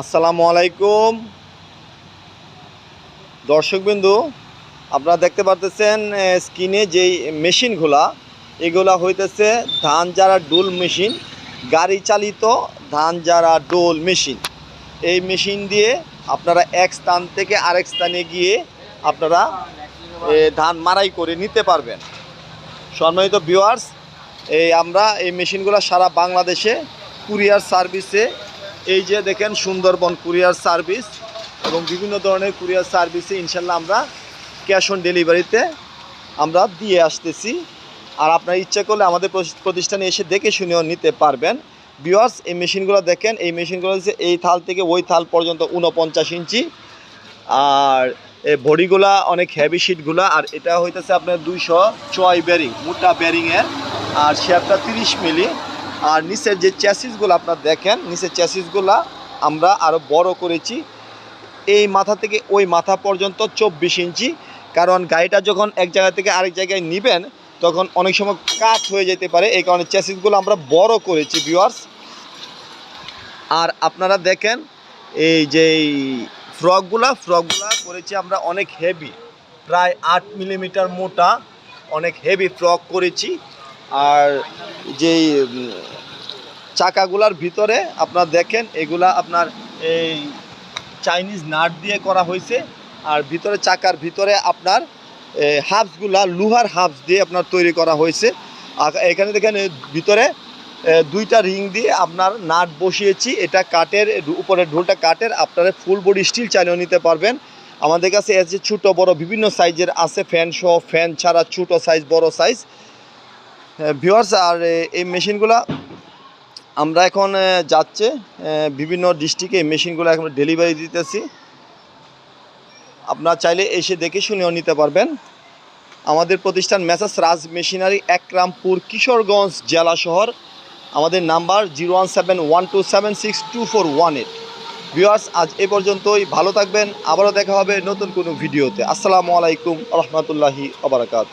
আসসালামু আলাইকুম। দর্শকবিন্দু, আপনারা দেখতে পারতেছেন স্ক্রিনে যেই মেশিনগুলা, এগুলা হইতেছে ধান যারা ডোল মেশিন, গাড়ি চালিত ধান যারা ডোল মেশিন। এই মেশিন দিয়ে আপনারা এক স্থান থেকে আরেক স্থানে গিয়ে আপনারা ধান মারাই করে নিতে পারবেন। সম্মানিত ভিউয়ার্স, এই আমরা এই মেশিনগুলো সারা বাংলাদেশে কুরিয়ার সার্ভিসে এই যে দেখেন সুন্দরবন কুরিয়ার সার্ভিস এবং বিভিন্ন ধরনের কুরিয়ার সার্ভিসে ইনশাল্লাহ আমরা ক্যাশ অন ডেলিভারিতে আমরা দিয়ে আসতেছি। আর আপনার ইচ্ছে করলে আমাদের প্রতি- প্রতিষ্ঠানে এসে দেখে শুনেও নিতে পারবেন। বিওয়ার্স এই মেশিনগুলো দেখেন, এই মেশিনগুলো হচ্ছে এই থাল থেকে ওই থাল পর্যন্ত উনপঞ্চাশ ইঞ্চি। আর এই বডিগুলা অনেক হেভি শিটগুলা আর এটা হইতেছে আপনার দুইশো ছয় ব্যারিং মোটা ব্যারিংয়ের আর সে শেপটা তিরিশ মিলি। আর নিচের যে চ্যাসিসগুলো আপনার দেখেন, নিচের চ্যাসিসগুলা আমরা আরও বড় করেছি। এই মাথা থেকে ওই মাথা পর্যন্ত চব্বিশ ইঞ্চি, কারণ গাড়িটা যখন এক জায়গা থেকে আরেক জায়গায় নেবেন, তখন অনেক সময় কাট হয়ে যেতে পারে। এই কারণে চ্যাসিসগুলো আমরা বড় করেছি ভিউয়ার্স আর আপনারা দেখেন, এই যে ফ্রকগুলা ফ্রকগুলা করেছি আমরা অনেক হেভি প্রায় আট মিলিমিটার মোটা, অনেক হেভি ফ্রক করেছি। আর যেই চাকাগুলার ভিতরে আপনার দেখেন, এগুলা আপনার এই চাইনিজ নাট দিয়ে করা হয়েছে। আর ভিতরে চাকার ভিতরে আপনার হাফসগুলা, লোহার হাফস দিয়ে আপনার তৈরি করা হয়েছে। এখানে দেখেন ভিতরে দুইটা রিং দিয়ে আপনার নাট বসিয়েছি। এটা কাঠের, উপরে ঢোলটা কাঠের, আপনারা ফুল বডি স্টিল চাইলেও নিতে পারবেন। আমাদের কাছে আছে ছোটো, বড়, বিভিন্ন সাইজের আছে ফ্যান সহ ফ্যান ছাড়া ছোটো সাইজ বড় সাইজ ভিওয়ার্স আর এই মেশিনগুলা আমরা এখন যাচ্ছে বিভিন্ন ডিস্ট্রিক্টে মেশিনগুলো এখন ডেলিভারি দিতেছি। আপনারা চাইলে এসে দেখে শুনেও নিতে পারবেন। আমাদের প্রতিষ্ঠান মেসাস রাজ মেশিনারি, একরামপুর, কিশোরগঞ্জ জেলা শহর। আমাদের number zero one seven one two seven six two four one eight. Viewers, আজ এ পর্যন্তই। ভালো থাকবেন। আবারও দেখা হবে নতুন কোনো ভিডিওতে। আসসালামু আলাইকুম রহমতুল্লাহি আবরাকাত